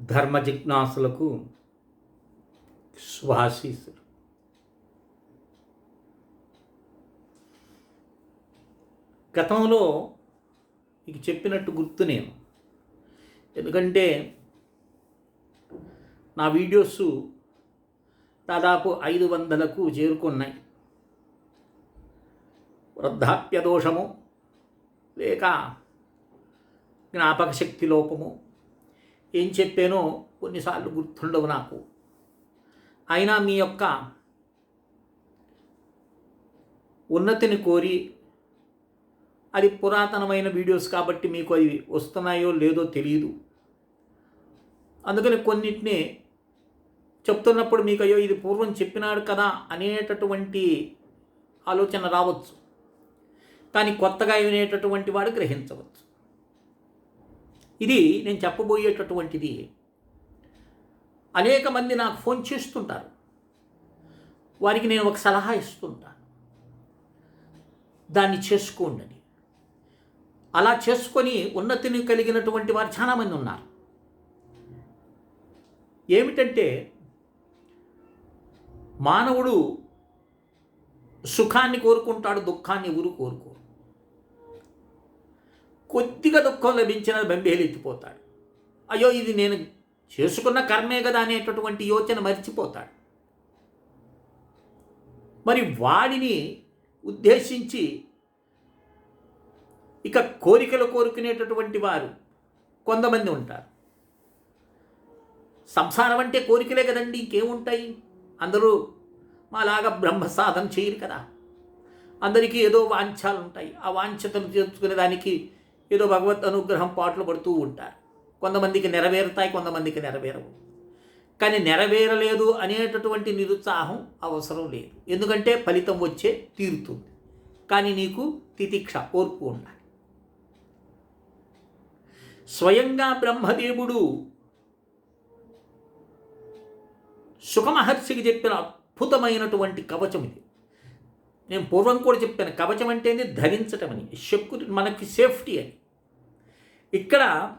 ధర్మ జిజ్ఞాసులకు శుభాశీసులు గతంలో మీకు చెప్పినట్టు గుర్తు నేను. ఎందుకంటే నా వీడియోస్ దాదాపు ఐదు వందలకు చేరుకున్నాయి. వృద్ధాప్య దోషము లేక జ్ఞాపక శక్తి లోపము ఏం చెప్పానో కొన్నిసార్లు గుర్తుండవు నాకు. అయినా మీ యొక్క ఉన్నతిని కోరి అది పురాతనమైన వీడియోస్ కాబట్టి మీకు అవి వస్తున్నాయో లేదో తెలియదు అందుకని కొన్నిటిని చెప్తున్నప్పుడు మీకు అయ్యో ఇది పూర్వం చెప్పినాడు కదా అనేటటువంటి ఆలోచన రావచ్చు. కానీ కొత్తగా వినేటటువంటి వాడు గ్రహించవచ్చు. ఇది నేను చెప్పబోయేటటువంటిది. అనేక మంది నాకు ఫోన్ చేస్తుంటారు. వారికి నేను ఒక సలహా ఇస్తుంటాను. దాన్ని చేసుకోండి అలా చేసుకొని ఉన్నతిని కలిగినటువంటి వారు చాలామంది ఉన్నారు. ఏమిటంటే మానవుడు సుఖాన్ని కోరుకుంటాడు దుఃఖాన్ని ఎవరు కోరుకోరు కొద్దిగా దుఃఖం లభించిన బెంబేలెత్తిపోతాడు అయ్యో ఇది నేను చేసుకున్న కర్మే కదా అనేటటువంటి యోచన మర్చిపోతాడు. మరి వాడిని ఉద్దేశించి ఇక కోరికలు కోరుకునేటటువంటి వారు కొంతమంది ఉంటారు. సంసారం అంటే కోరికలే కదండి ఇంకేముంటాయి? అందరూ మాలాగా బ్రహ్మ సాధన చేయరు కదా. అందరికీ ఏదో వాంఛాలు ఉంటాయి ఆ వాంఛతను తీర్చుకునే దానికి ఏదో భగవత్ అనుగ్రహం పాటలు పడుతూ ఉంటారు. కొంతమందికి నెరవేరుతాయి కొంతమందికి నెరవేరవు. కానీ నెరవేరలేదు అనేటటువంటి నిరుత్సాహం అవసరం లేదు. ఎందుకంటే ఫలితం వచ్చే తీరుతుంది. కానీ నీకు తితిక్ష ఓర్పు ఉండాలి. స్వయంగా బ్రహ్మదేవుడు సుఖమహర్షికి చెప్పిన అద్భుతమైనటువంటి కవచం ఇది. నేను పూర్వం కూడా చెప్పాను కవచం అంటే ధరించటం అని. శక్కు మనకి సేఫ్టీ అని. ఇక్కడ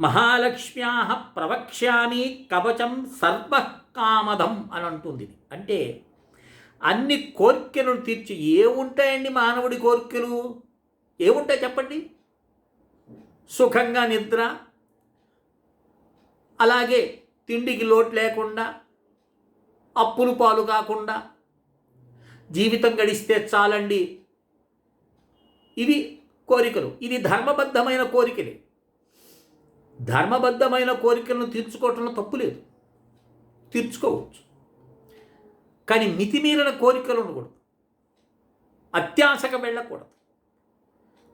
మహాలక్ష్మ్యా ప్రవక్ష్యామి కవచం సర్వకామదం అని అంటుంది. అంటే అన్ని కోరికలను తీర్చి ఏముంటాయండి మానవుడి కోరికలు? ఏముంటాయి చెప్పండి? సుఖంగా నిద్ర అలాగే తిండికి లోటు లేకుండా అప్పులు పాలు కాకుండా జీవితం గడిస్తే చాలండి. ఇవి కోరికలు. ఇది ధర్మబద్ధమైన కోరికలే. ధర్మబద్ధమైన కోరికలను తీర్చుకోవటంలో తప్పు లేదు. తీర్చుకోవచ్చు. కానీ మితిమీరిన కోరికలు ఉండకూడదు. అత్యాశకు వెళ్ళకూడదు.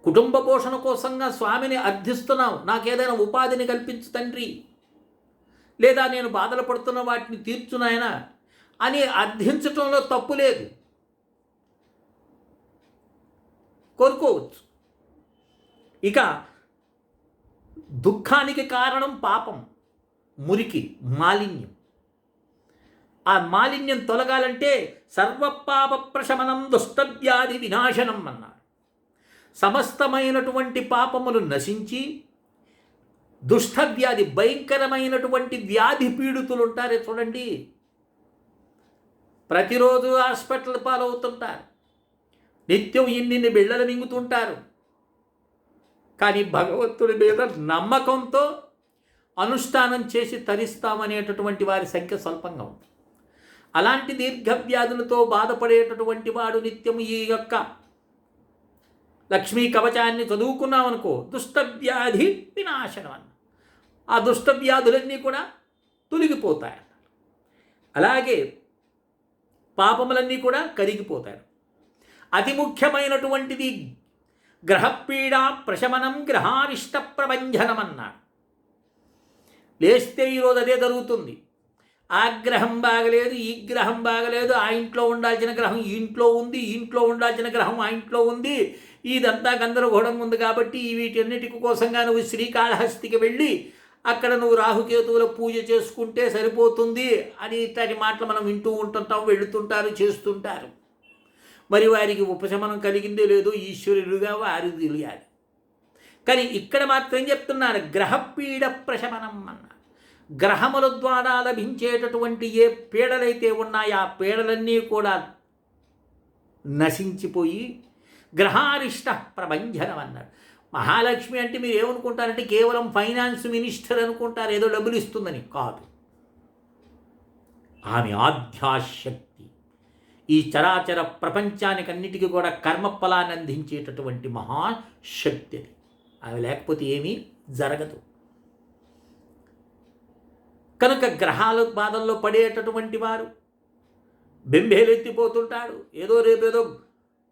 కుటుంబ పోషణ కోసంగా స్వామిని అర్థిస్తున్నావు. నాకేదైనా ఉపాధిని కల్పించు తండ్రి. లేదా నేను బాధలు పడుతున్న వాటిని తీర్చునాయన అని అర్థించటంలో తప్పు లేదు. కోరుకోవచ్చు. ఇక దుఃఖానికి కారణం పాపం మురికి మాలిన్యం. ఆ మాలిన్యం తొలగాలంటే సర్వపాప ప్రశమనం దుష్టవ్యాధి వినాశనం అన్నారు సమస్తమైనటువంటి పాపములు నశించి దుష్టవ్యాధి భయంకరమైనటువంటి వ్యాధి పీడితులు ఉంటారే చూడండి. ప్రతిరోజు హాస్పిటల్ పాలవుతుంటారు. నిత్యం ఇన్నిన్ని బిళ్ళలు మింగుతుంటారు. కానీ భగవంతుడి మీద నమ్మకంతో అనుష్ఠానం చేసి తరిస్తామనేటటువంటి వారి సంఖ్య స్వల్పంగా ఉంది. అలాంటి దీర్ఘవ్యాధులతో బాధపడేటటువంటి వాడు నిత్యం ఈ యొక్క లక్ష్మీ కవచాన్ని చదువుకున్నామనుకో దుష్టవ్యాధి వినాశనం అన్న ఆ దుష్టవ్యాధులన్నీ కూడా తొలగిపోతాయి అలాగే పాపములన్నీ కూడా కరిగిపోతాయి అతి ముఖ్యమైనటువంటిది గ్రహపీడ ప్రశమనం గ్రహారిష్ట ప్రభంజనం అన్నాడు లేస్తే ఈరోజు అదే జరుగుతుంది. ఆ గ్రహం బాగలేదు ఈ గ్రహం బాగలేదు ఆ ఇంట్లో ఉండాల్సిన గ్రహం ఈ ఇంట్లో ఉంది ఈ ఇంట్లో ఉండాల్సిన గ్రహం ఆ ఇంట్లో ఉంది. ఇదంతా గందరగోళం ఉంది కాబట్టి ఈ వీటన్నిటి కోసంగా నువ్వు శ్రీకాళహస్తికి వెళ్ళి అక్కడ నువ్వు రాహుకేతువుల పూజ చేసుకుంటే సరిపోతుంది అని ఇట్లాంటి మాటలు మనం వింటూ ఉంటుంటాం వెళుతుంటారు చేస్తుంటారు. మరి వారికి ఉపశమనం కలిగిందో లేదో ఈశ్వరుడుగా వారు తెలియాలి. కానీ ఇక్కడ మాత్రం చెప్తున్నారు గ్రహపీడ ప్రశమనం అన్న గ్రహముల ద్వారా లభించేటటువంటి ఏ పీడలైతే ఉన్నాయో ఆ పీడలన్నీ కూడా నశించిపోయి గ్రహారిష్ట ప్రభంజనం అన్నాడు. మహాలక్ష్మి అంటే మీరు ఏమనుకుంటారంటే కేవలం ఫైనాన్స్ మినిస్టర్ అనుకుంటారు ఏదో డబ్బులు ఇస్తుందని. కాదు. ఆమె ఆధ్యాశక్తి ఈ చరాచర ప్రపంచానికన్నిటికీ కూడా కర్మఫలాన్ని అందించేటటువంటి మహాశక్తి అది. అవి లేకపోతే ఏమీ జరగదు. కనుక గ్రహాల బాధల్లో పడేటటువంటి వారు బెంబేలెత్తిపోతుంటాడు ఏదో రేపేదో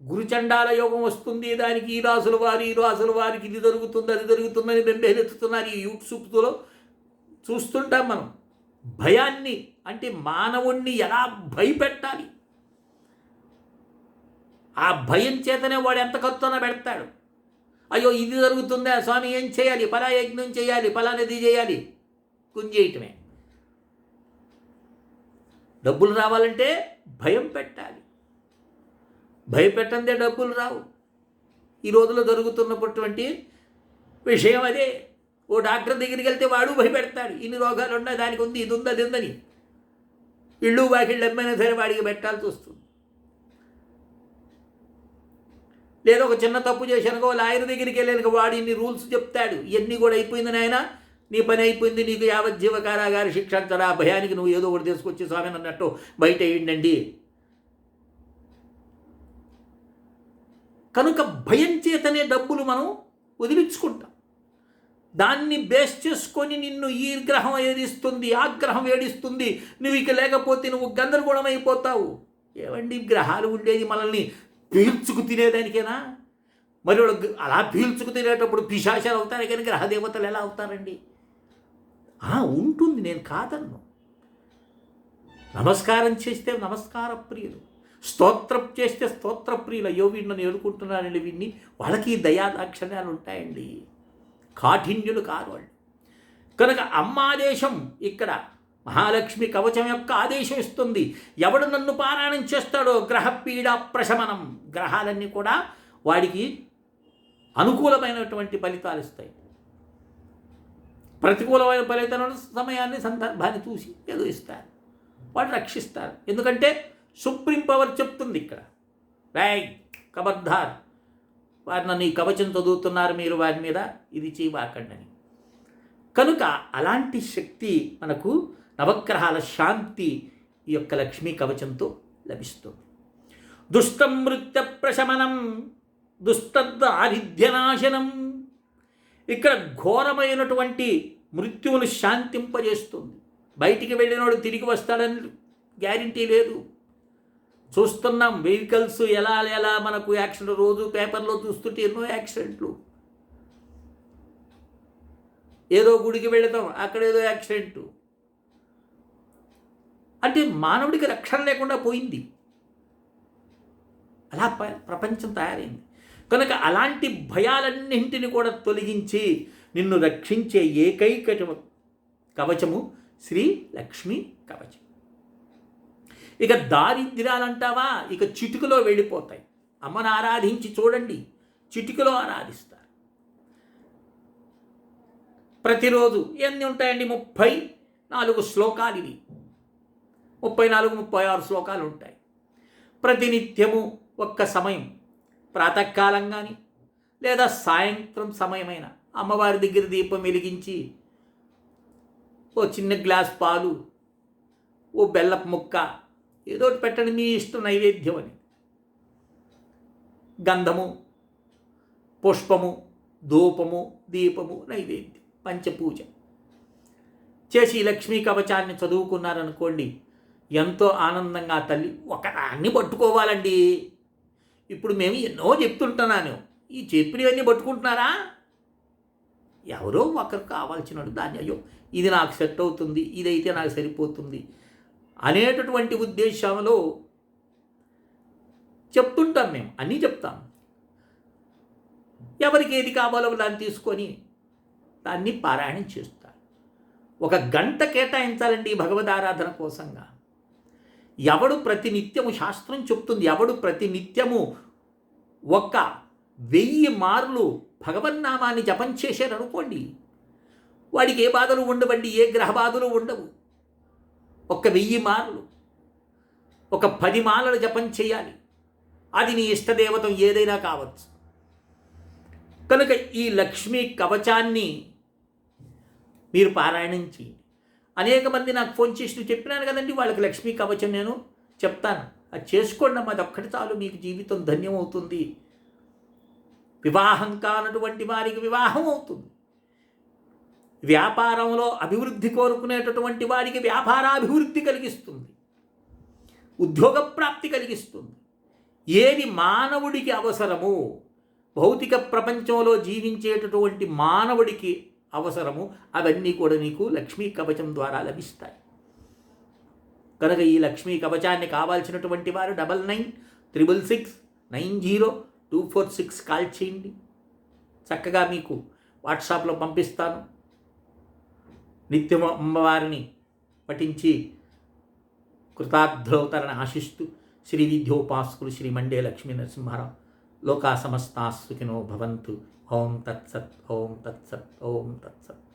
గురుచండాల యోగం వస్తుంది దానికి ఈ రాసుల వారు ఈ రాసుల వారికి ఇది జరుగుతుంది అది జరుగుతుందని బెంబేలెత్తుతున్నారు ఈ యూట్యూబ్లో చూస్తుంటాం మనం. భయాన్ని అంటే మానవుణ్ణి ఎలా భయపెట్టాలి? ఆ భయం చేతనే వాడు ఎంత ఖర్చున పెడతాడు? అయ్యో ఇది జరుగుతుందా? స్వామి ఏం చేయాలి? పలా యజ్ఞం చేయాలి పలానది చేయాలి. కుంజేయటమే డబ్బులు రావాలంటే భయం పెట్టాలి. భయపెట్టందే డబ్బులు రావు. ఈ రోజులో జరుగుతున్నటువంటి విషయం అదే. ఓ డాక్టర్ దగ్గరికి వెళ్తే వాడు భయపెడతాడు. ఇన్ని రోగాలు ఉన్నాయి దానికి ఉంది ఇది ఉంది అది ఉందని. ఇళ్ళు వాకిళ్ళు ఎమ్మైనా సరే వాడికి పెట్టాల్సి వస్తుంది. లేదా ఒక చిన్న తప్పు చేశానుకో లాయర్ దగ్గరికి వెళ్ళానుకో వాడు ఇన్ని రూల్స్ చెప్తాడు. ఇవన్నీ కూడా అయిపోయింది నాయన. నీ పని అయిపోయింది నీకు యావజ్జీవ కారాగారి శిక్ష అంటారా ఆ భయానికి నువ్వు ఏదో ఒకటి తీసుకొచ్చి స్వామి అన్నట్టు బయట వేయండి కనుక భయం చేతనే డబ్బులు మనం వదిలించుకుంటాం. దాన్ని బేస్ చేసుకొని నిన్ను ఈ గ్రహం ఏడిస్తుంది ఆ గ్రహం ఏడిస్తుంది. నువ్వు ఇక లేకపోతే నువ్వు గందరగోళం అయిపోతావు. ఏవండి గ్రహాలు ఉండేది మనల్ని పీల్చుకు తినేదానికేనా? మరి వాళ్ళు అలా పీల్చుకు తినేటప్పుడు పిశాచాలు అవుతారు కానీ గ్రహదేవతలు ఎలా అవుతారండి? ఆ, ఉంటుంది నేను కాదన్ను. నమస్కారం చేస్తే నమస్కార ప్రియులు. స్తోత్రం చేస్తే స్తోత్ర ప్రియులు. అయ్యో వీడిని నన్ను ఎదుర్కొంటున్నానండి వీడిని. వాళ్ళకి దయాదాక్షణ్యాలు ఉంటాయండి. కాఠిన్యులు కారు వాళ్ళు. కనుక అమ్మాదేశం ఇక్కడ మహాలక్ష్మి కవచం యొక్క ఆదేశం ఇస్తుంది. ఎవడు నన్ను పారాయణం చేస్తాడో గ్రహపీడ ప్రశమనం. గ్రహాలన్నీ కూడా వాడికి అనుకూలమైనటువంటి ఫలితాలు ఇస్తాయి. ప్రతికూలమైన ఫలితాలను సమయాన్ని సందర్భాన్ని చూసి ఏదో ఇస్తారు. వాడు రక్షిస్తారు. ఎందుకంటే సుప్రీం పవర్ చెప్తుంది ఇక్కడ. రాయ్ కబర్ధార్ వారు నన్ను ఈ కవచం చదువుతున్నారు మీరు వారి మీద. ఇది చేయబాకండి అని కనుక అలాంటి శక్తి మనకు నవగ్రహాల శాంతి ఈ యొక్క లక్ష్మీ కవచంతో లభిస్తుంది. దుష్టమృత్య ప్రశమనం దుష్టదారిద్ర్యనాశనం ఇక్కడ ఘోరమైనటువంటి మృత్యువును శాంతింపజేస్తుంది. బయటికి వెళ్ళినోడు తిరిగి వస్తాడని గ్యారంటీ లేదు. చూస్తున్నాం వెహికల్స్ ఎలా ఎలా మనకు యాక్సిడెంట్ రోజు పేపర్లో చూస్తుంటే ఎన్నో యాక్సిడెంట్లు. ఏదో గుడికి వెళతాం అక్కడ ఏదో యాక్సిడెంట్. అంటే మానవుడికి రక్షణ లేకుండా పోయింది. అలా ప- ప్రపంచం తయారైంది. కనుక అలాంటి భయాలన్నింటిని కూడా తొలగించి నిన్ను రక్షించే ఏకైక కవచము శ్రీ లక్ష్మీ కవచం. ఇక దారిద్ర్యాలంటావా? ఇక చిటుకులో వెళ్ళిపోతాయి. అమ్మను ఆరాధించి చూడండి. చిటికలో ఆరాధిస్తారు. ప్రతిరోజు ఎన్ని ఉంటాయండి? ముప్పై నాలుగు శ్లోకాలు ఇవి. ముప్పై నాలుగు ముప్పై ఆరు శ్లోకాలు ఉంటాయి ప్రతినిత్యము ఒక్క సమయం ప్రాతకాలం కానీ లేదా సాయంత్రం సమయమైన అమ్మవారి దగ్గర దీపం వెలిగించి ఓ చిన్న గ్లాస్ పాలు ఓ బెల్లపు ముక్క ఏదో పెట్టండి మీ ఇష్టం నైవేద్యం అని. గంధము పుష్పము ధూపము దీపము నైవేద్యం పంచపూజ. చేసి ఈ లక్ష్మీ కవచాన్ని చదువుకున్నారనుకోండి ఎంతో ఆనందంగా తల్లి ఒకదాన్ని పట్టుకోవాలండి. ఇప్పుడు మేము ఎన్నో చెప్తుంటున్నాను. ఈ చెప్పినవన్నీ పట్టుకుంటున్నారా? ఎవరో ఒకరు కావాల్సినట్టు దాన్ని అయ్యో ఇది నాకు సెట్ అవుతుంది. ఇదైతే నాకు సరిపోతుంది. అనేటటువంటి ఉద్దేశంలో చెప్తుంటాం మేము. అన్నీ చెప్తాం. ఎవరికి ఏది కావాలో దాన్ని తీసుకొని దాన్ని పారాయణం చేస్తారు. ఒక గంట కేటాయించాలండి భగవద్ ఆరాధన కోసంగా. ఎవడు ప్రతినిత్యము శాస్త్రం చెప్తుంది ఎవడు ప్రతినిత్యము ఒక్క వెయ్యి మార్లు భగవన్నామాన్ని జపం చేశారనుకోండి వాడికి ఏ బాధలు ఉండవండి ఏ గ్రహ బాధలు ఉండవు. ఒక వెయ్యి మార్లు ఒక పది మాలలు జపం చేయాలి. అది నీ ఇష్టదేవతం ఏదైనా కావచ్చు. కనుక ఈ లక్ష్మీ కవచాన్ని మీరు పారాయణం చేయండి. అనేక మంది నాకు ఫోన్ చేసి "నువ్వు చెప్పినాను కదండి వాళ్ళకి లక్ష్మీ కవచం నేను చెప్తాను. అది చేసుకోండి అమ్మా అది ఒక్కటి చాలు మీకు జీవితం ధన్యమవుతుంది. వివాహం కానటువంటి వారికి వివాహం అవుతుంది. వ్యాపారంలో అభివృద్ధి కోరుకునేటటువంటి వారికి వ్యాపారాభివృద్ధి కలిగిస్తుంది. ఉద్యోగ ప్రాప్తి కలిగిస్తుంది. ఏది మానవుడికి అవసరమో భౌతిక ప్రపంచంలో జీవించేటటువంటి మానవుడికి అవసరము అవన్నీ కూడా నీకు లక్ష్మీ కవచం ద్వారా లభిస్తాయి. కనుక ఈ లక్ష్మీ కవచాన్ని కావాల్సినటువంటి వారు double nine triple six nine zero two four six call చేయండి. చక్కగా మీకు వాట్సాప్లో పంపిస్తాను. నిత్యం అమ్మవారిని పఠించి కృతార్థులవుతారని ఆశిస్తూ శ్రీ విద్యోపాసకులు శ్రీ మండే లక్ష్మీ నరసింహారావు లోకా సమస్తా సుఖినో భవంతు. ఓం తత్సత్ ఓం తత్సత్ ఓం తత్సత్